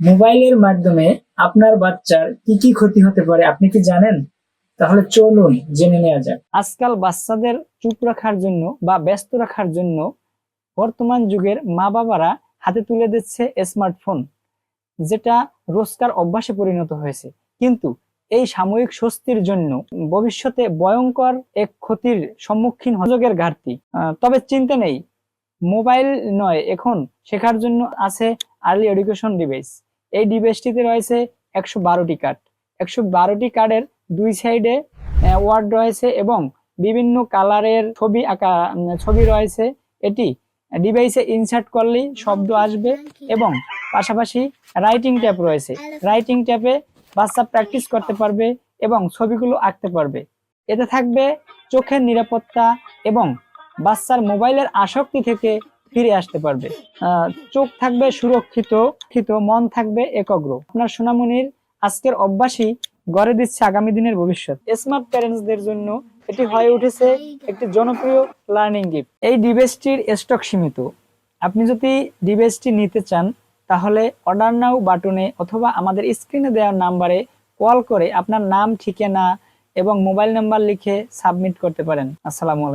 মোবাইলের মাধ্যমে আপনার বাচ্চার কি কি ক্ষতি হতে পারে, আপনি কি জানেন? তাহলে চলুন জেনে নেওয়া যাক। আজকাল বাচ্চাদের চুপ রাখার জন্য বা ব্যস্ত রাখার জন্য বর্তমান যুগের মা বাবারা হাতে তুলে দিচ্ছে স্মার্টফোন, যেটা রোজকার অভ্যাসে পরিণত হয়েছে। কিন্তু এই সাময়িক স্বস্তির জন্য ভবিষ্যতে ভয়ঙ্কর এক ক্ষতির সম্মুখীন হযোগের ঘাটতি। তবে চিন্তা নেই, মোবাইল নয়, এখন শেখার জন্য আছে আর্লি এডুকেশন ডিভাইস। এই ডিভাইসটিতে রয়েছে একশো বারোটি কার্ড। একশো বারোটি কার্ডের দুই সাইডে ওয়ার্ড রয়েছে এবং বিভিন্ন কালারের ছবি আঁকা ছবি রয়েছে। এটি ডিভাইসে ইনসার্ট করলেই শব্দ আসবে এবং পাশাপাশি রাইটিং ট্যাপ রয়েছে। রাইটিং ট্যাপে বাচ্চা প্র্যাকটিস করতে পারবে এবং ছবিগুলো আঁকতে পারবে। এতে থাকবে চোখের নিরাপত্তা এবং বাচ্চার মোবাইলের আসক্তি থেকে ফিরে আসতে পারবে। চোখ থাকবে সুরক্ষিত মন থাকবে একাগ্র। আপনার সোনামণির আজকের অভ্যাসই গড়ে দিচ্ছে আগামী দিনের ভবিষ্যৎ। স্মার্ট প্যারেন্টসদের জন্য এটি হয়ে উঠেছে একটি জনপ্রিয় লার্নিং গিফট এই ডিভাইসটির স্টক সীমিত। আপনি যদি ডিভাইসটি নিতে চান, তাহলে অর্ডার নাও বাটনে অথবা আমাদের স্ক্রিনে দেওয়া নাম্বারে কল করে আপনার নাম, ঠিকানা এবং মোবাইল নাম্বার লিখে সাবমিট করতে পারেন। আসসালামু আলাইকুম।